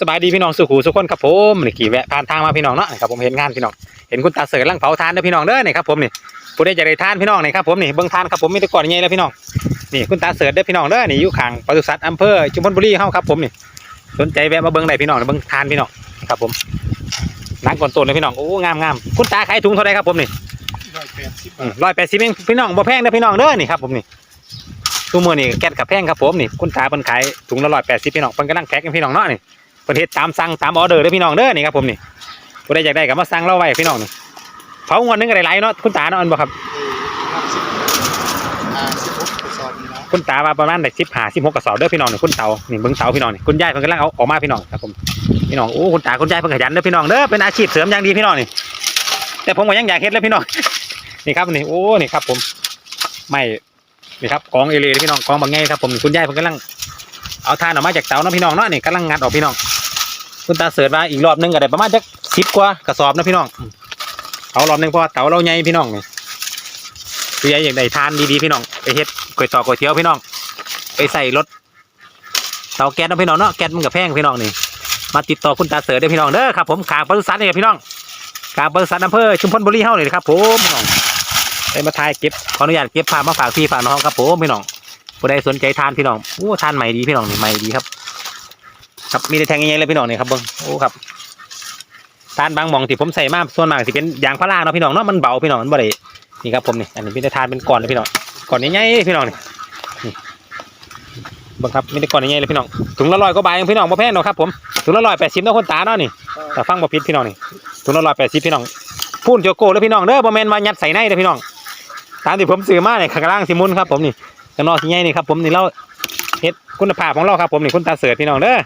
สบายดีพี่น้องสุขูสุขคนครับผมนี่ขี่แวะผ่านทางมาพี่น้องเนาะนี่ครับผมเห็นงานพี่น้องเห็นคุณตาเสือลังเผาทานเด้อพี่น้องเด้อนี่ครับผมนี่ผู้ใดจะได้ทานพี่น้องนี่ครับผมนี่เบิ่งทานครับผมมีแต่ก่อนใหญ่แล้วพี่น้องนี่คุณตาเสือเด้อพี่น้องเด้อนี่อยู่ข้างปศุสัตว์อำเภอชุมพลบุรีเฮาครับผมนี่สนใจแวะมาเบิ่งได้พี่น้องเบิ่งทานพี่น้องนี่ครับผมนักก่อนต้นเลยพี่น้องโอ้งามงามคุณตาขายถุงเท่าไหร่ครับผมนี่ร้อยแปดสิบร้อยแปดสิบเองพี่น้องบ่แพงเด้อพี่น้องเด้อนี่ครับผมนี่ตู้มือนี่แก๊สกับแพงครับผมนี่คุณตาเพิ่นขายถุงละร้อยแปดสิบพี่น้องเพิ่นกำลังแพ็คให้พี่น้องเนาะนี่ เพิ่นเฮ็ดตามสั่งตามออเดอร์เด้อพี่น้องเด้อนี่ครับผมนี่ผู้ใดอยากได้ก็มาสั่งเราไว้พี่น้องนี่เผางวนหนึงก็ได้หลายเนาะคุณตาเนาะอันบ่ครับห้าสิบห้าสิบหกกระสอบนี่นะคุณตาว่าประมาณได้สิบห้าสิบหกกระสอบเด้อพี่น้องนี่คุณเตานี่เบิ่งเตาพี่น้องนี่คุณยายเพิ่นกำลังเอาออกมาพี่น้องครับผมพี่น้องโอ้คุณตาคุณยายเพิ่นขยันเด้อพี่น้องเด้อเป็นอาชีพเสริมอย่างดีพี่น้องนี่ แต่ผมก็ยังอยากเฮ็ดเลยพี่น้อง นี่ครับนี่โอ้นี่ครับ ผมไม่นี่ครับกองเอเลเลยพี่น้องกองบางไงครับผมนี่คุณยายเพิ่นกำลังเอาทานออกมาจากเตาเนาะพี่น้องเนาะนี่กำลังงัดออกพี่น้อง คุณตาเสิร์ชมาอีกรอบหนึงก็ได้ประมาณจักสิบกว่ากระสอบนะพี่น้องเอารอบหนึงเพราะว่าเตาเราใหญ่พี่น้องเนี่คืออย่ากได้ทานดีๆพี่น้องไปเฮ็ดก๋วยตอกก๋วยเตี๋ยวพี่น้อง ไปใส่รถเตาแก๊สนะพี่น้องเนาะแก๊สมันกับแพงพี่น้องนี่มาติดต่อคุณตาเสิร์ชได้พี่น้องเด้อครับผมขางปศุสัตว์นี่พี่น้องขางปศุสัตว์อำเภอชุมพลบุรีเฮาเลยครับผมพี่น้องได้มาถ่ายเก็บขออนุญาตเก็บภาพมาฝากพี่ฝากน้องครับผมพี่น้องผู้ใดสนใจทานพี่น้องโอ้ทานใหม่ดีพี่น้องนี่ใหม่ดีครับ ครับมีแต่แทงยังไงเลยพี่น้องนี่ครับเบิ้งโอ้ครับทานบางมองที่ผมใส่มาส่วนมากสิเป็นยางพาราเนาะพี่น้องเนาะมันเบาพี่น้องมันบ่ได้นี่ครับผมนี่อันนี้มีแต่ทานเป็นก้อนเลยพี่น้องก้อนใหญ่ๆพี่น้องนี่นี่เบิ้งครับมีแต่ก้อนใหญ่ๆเลยพี่น้องถุงละร้อยก็บาทพี่น้องบ่แพงเนาะครับผมถุงละร้อยแปดสิบเนาะคนตาเนาะนี่แต่ฟังบ่ผิดพี่น้องนี่ถุงละร้อยแปดสิบพี่น้องพูนโจโก้เลยพี่น้องเด้อบ่แม่นว่ายัดใส่ในเด้อพี่น้องตามที่ผมซื้อมาเนี่ยข้างล่างสิมุนครับผมนี่กระนอสิใหญ่นี่ครับผมนี่เราเฮ็ดคุณภาพของเราครับผมนี่คุณตาเสิร์ตพี่น้องเด้อ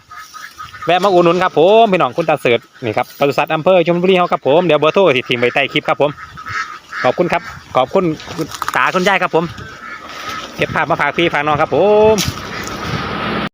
แวะมาอุดหนุนครับผมพี่น้องคุณตาเสิร์ตนี่ครับปศุสัตว์อำเภอชลบุรีเฮาครับผมเดี๋ยวเบอร์โทรที่ทิ้งไว้ใต้คลิปครับผม ขอบคุณครับ ขอบคุณตาคุณยายครับผมเก็บภาพมาฝากพี่ฝากน้องครับผม